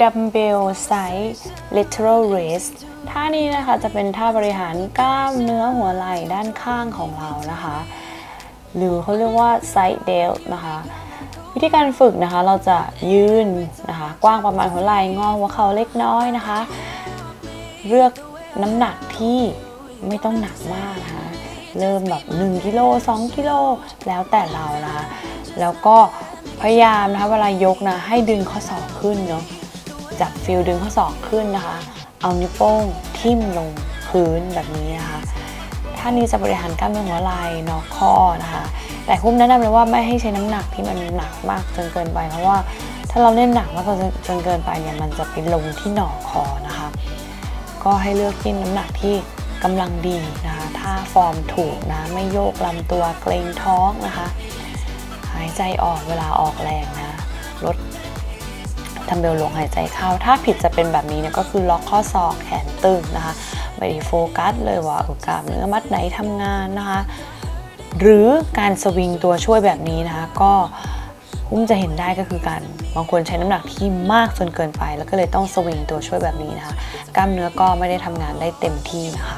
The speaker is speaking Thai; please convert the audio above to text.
dumbbell size lateral raise ท่านี้นะคะจะเป็นท่าบริหารกล้ามเนื้อหัวไหล่ด้านข้างของเรานะคะ หรือเขาเรียกว่า side delt นะคะ วิธีการฝึกนะคะเราจะยืนนะคะ กว้างประมาณหัวไหล่งอหัวเข่าเล็กน้อยนะคะ เลือกน้ำหนักที่ไม่ต้องหนักมากนะคะเริ่มแบบ1กิโล2กิโลแล้วแต่เรานะคะ แล้วก็พยายามนะคะเวลายกนะให้ดึงข้อศอกขึ้นเนาะ จับฟิลดึงข้อศอกขึ้นนะคะ เอานิ้วโป้งทิ่มลงพื้นแบบนี้นะคะท่านี้จะบริหารกล้ามเนื้อหัวไหล่นอกคอนะคะ แต่คุ้มแนะนำเลยว่าไม่ให้ใช้น้ำหนักที่มันหนักมากจนเกินไปเพราะว่าถ้าเราเล่นหนักมากจนจนเกินไปเนี่ยมันจะไปลงที่หนอกคอนะคะ ก็ให้เลือกที่น้ำหนักที่กำลังดีนะคะถ้าฟอร์มถูกนะไม่โยกลำตัวเกรงท้องนะคะ หายใจออกเวลาออกแรงนะลด ทำเบลลงหายใจเข้า ถ้าผิดจะเป็นแบบนี้เนี่ยก็คือล็อกข้อศอกแขนตึงนะคะ ไม่ได้โฟกัสเลยว่าเออกล้ามเนื้อมัดไหนทำงานนะคะ หรือการสวิงตัวช่วยแบบนี้นะคะ ก็คุ้มจะเห็นได้ก็คือการบางคนใช้น้ำหนักที่มากจนเกินไป แล้วก็เลยต้องสวิงตัวช่วยแบบนี้นะคะ กล้ามเนื้อก็ไม่ได้ทำงานได้เต็มที่นะคะ